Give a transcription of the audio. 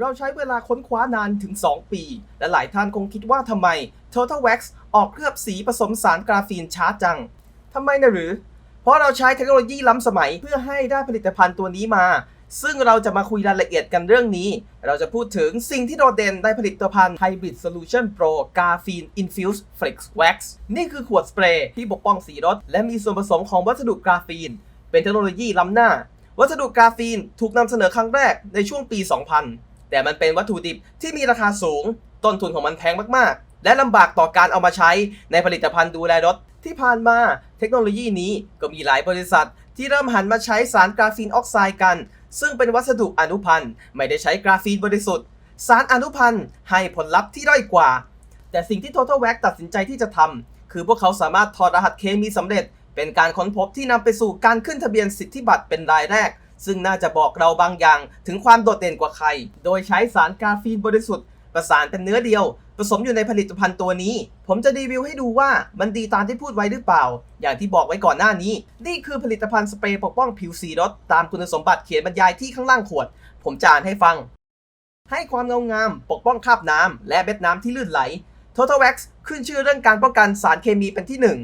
เราใช้เวลาค้นคว้านานถึง 2 ปี และหลายท่านคงคิดว่าทำไม Total Wax ออกเคลือบสีผสมสารกราฟีนช้าจังทำไมนะหรือ เพราะเราใช้เทคโนโลยีล้ำสมัยเพื่อให้ได้ผลิตภัณฑ์ตัวนี้มา ซึ่งเราจะมาคุยรายละเอียดกันเรื่องนี้ เราจะพูดถึงสิ่งที่โดดเด่นในผลิตภัณฑ์ Hybrid Solution Pro Graphene Infused Flex Wax นี่คือขวดสเปรย์ที่ปกป้องสีรถ และมีส่วนผสมของวัสดุกราฟีน เป็นเทคโนโลยีล้ำหน้า วัสดุกราฟีนถูกนำเสนอครั้งแรกในช่วงปี 2000 แต่มันเป็นวัตถุดิบที่มีราคาสูง ต้นทุนของมันแพงมากๆ และลำบากต่อการเอามาใช้ในผลิตภัณฑ์ดูแลรถ ที่ผ่านมาเทคโนโลยีนี้ก็มีหลายบริษัท ที่เริ่มหันมาใช้สารกราฟีนออกไซด์กัน ซึ่งเป็นวัสดุอนุพันธ์ไม่ได้ใช้กราฟีนบริสุทธิ์ สารอนุพันธ์ให้ผลลัพธ์ที่ด้อยกว่า แต่สิ่งที่ Total Wax ตัดสินใจที่จะทำคือพวกเขาสามารถถอดรหัสเคมีสำเร็จ เป็นการค้นพบที่นำไปสู่การขึ้นทะเบียนสิทธิบัตรเป็นรายแรก ซึ่งน่าจะบอกเราบางอย่างถึงความโดดเด่นกว่าใคร โดยใช้สารกาฟีนบริสุทธิ์ประสานเป็นเนื้อเดียว ผสมอยู่ในผลิตภัณฑ์ตัวนี้ ผมจะรีวิวให้ดูว่ามันดีตามที่พูดไว้หรือเปล่า อย่างที่บอกไว้ก่อนหน้านี้ นี่คือผลิตภัณฑ์สเปรย์ปกป้องผิวสีรถตามคุณสมบัติเขียนบรรยายที่ข้างล่างขวด ผมจะอ่านให้ฟัง ให้ความเงางาม ปกป้องคราบน้ำและเม็ดน้ำที่ลื่นไหล Total Wax ขึ้นชื่อเรื่องการป้องกันสารเคมีเป็นที่หนึ่ง